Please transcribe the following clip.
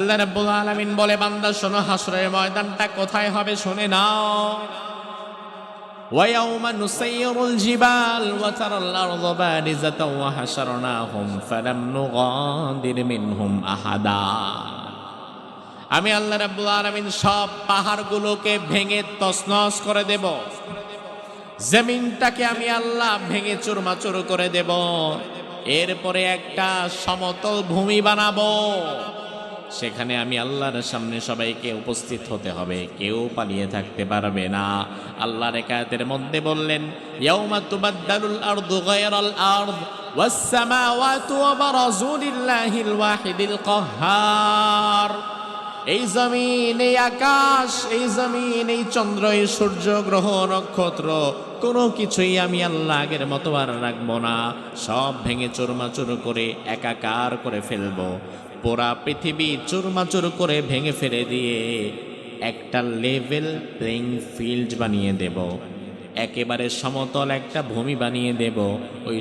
আল্লাহ রাব্বুল আলামিন বলে বান্দা শোনো হাসরের ময়দানটা কোথায় হবে শুনে নাও ويوم نسير الجبال وترى الأرض بارزة وحشرناهم فلم نغادر منهم أحدا আমি আল্লাহ রাব্বুল আলামিন সব পাহাড়গুলোকে ভেঙে তছনছ করে দেব জমিনটাকে আমি আল্লাহ ভেঙে চুরমাচুর করে দেব এরপরে একটা সমতল ভূমি বানাবো সেখানে আমি আল্লাহর সামনে সবাইকে উপস্থিত হতে হবে। কেউ পালিয়ে থাকতে পারবে না। আল্লাহর একায়াতের মধ্যে বললেন, ইয়াউমা তুবাদ্দালুল আরদু গায়রাল আরদ ওয়া বারাজু লিল্লাহিল ওয়াহিদিল কাহ্হার এই জমিন, এই আকাশ, এই জমিন, এই চন্দ্র, এই সূর্য, গ্রহ, নক্ষত্র, কোনো কিছুই আমি আল্লাহ আগের মতো আর রাখব না। সব ভেঙে চুরমাচুর করে, একাকার করে ফেলব। পোড়া পৃথিবী চুরমাচুর করে ভেঙে ফেলে দিয়ে একটা লেভেল প্লেইং ফিল্ড বানিয়ে দেব। একেবারে সমতল একটা ভূমি বানিয়ে দেব। ওই